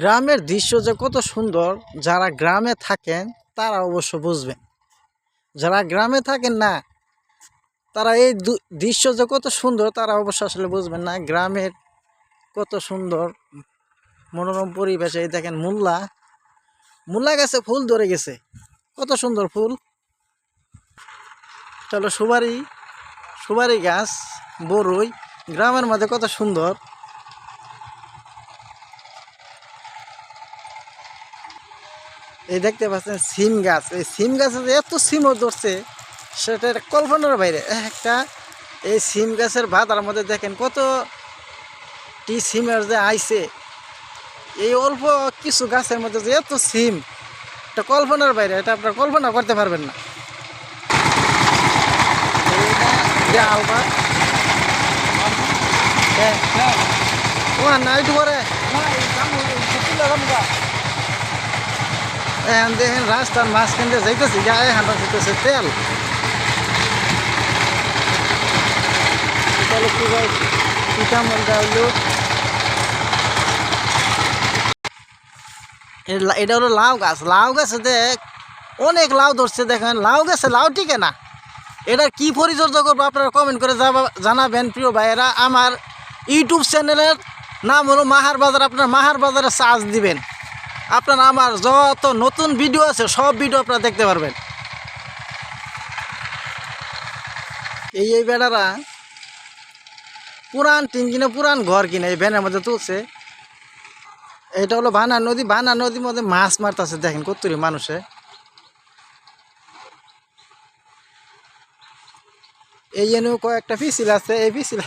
গ্রামের দৃশ্য যে কত সুন্দর, যারা গ্রামে থাকেন তারা অবশ্য বুঝবেন। যারা গ্রামে থাকেন না, তারা এই দৃশ্য যে কত সুন্দর, তারা অবশ্য আসলে বুঝবেন না। গ্রামের কত সুন্দর মনোরম পরিবেশে, এই দেখেন মুল্লা মুল্লা গাছে ফুল ধরে গেছে। কত সুন্দর ফুল। চলো সুবারি সুবারি গাছ, বরুই, গ্রামের মধ্যে কত সুন্দর। এই দেখতে পাচ্ছেন সিম গাছ। এই সিম গাছে যে এত সিমও ধরছে, সেটা কল্পনার বাইরে। একটা এই সিম গাছের ভাতার মধ্যে দেখেন কত টি সিমের যে আইছে। এই অল্প কিছু গাছের মধ্যে যে এত সিম, এটা কল্পনার বাইরে, এটা আপনারা কল্পনা করতে পারবেন না। বা তোমার না একটু পরে দেখেন রাস্তার মাঝখান দিয়ে যাইতেছি গায়ে হাঁটা তেল তাহলে কি এটা হলো লাউ গাছ। লাউ গাছে দেখ, অনেক লাউ ধরছে দেখেন। লাউ গাছে লাউ টিকে না। এটার কি পরিচর্যা করব আপনারা কমেন্ট করে জানাবেন প্রিয় ভাইয়েরা। আমার ইউটিউব চ্যানেলের নাম হলো মাহার বাজার। আপনার মাহার বাজারে চার্জ দিবেন। আপনারা আমার যত নতুন ভিডিও আছে, সব ভিডিও আপনারা দেখতে পারবেন। এই এই বেড়ারা পুরান টিন কিনে পুরান ঘর কিনে, এই ভ্যানের মধ্যে তুলছে। এটা হলো ভানা নদী, ভানা নদীর মধ্যে মাছ মারতেছে, দেখেন কত্তুরি মানুষে। এই এনেও কয়েকটা পিসিল আছে, এই পিসিল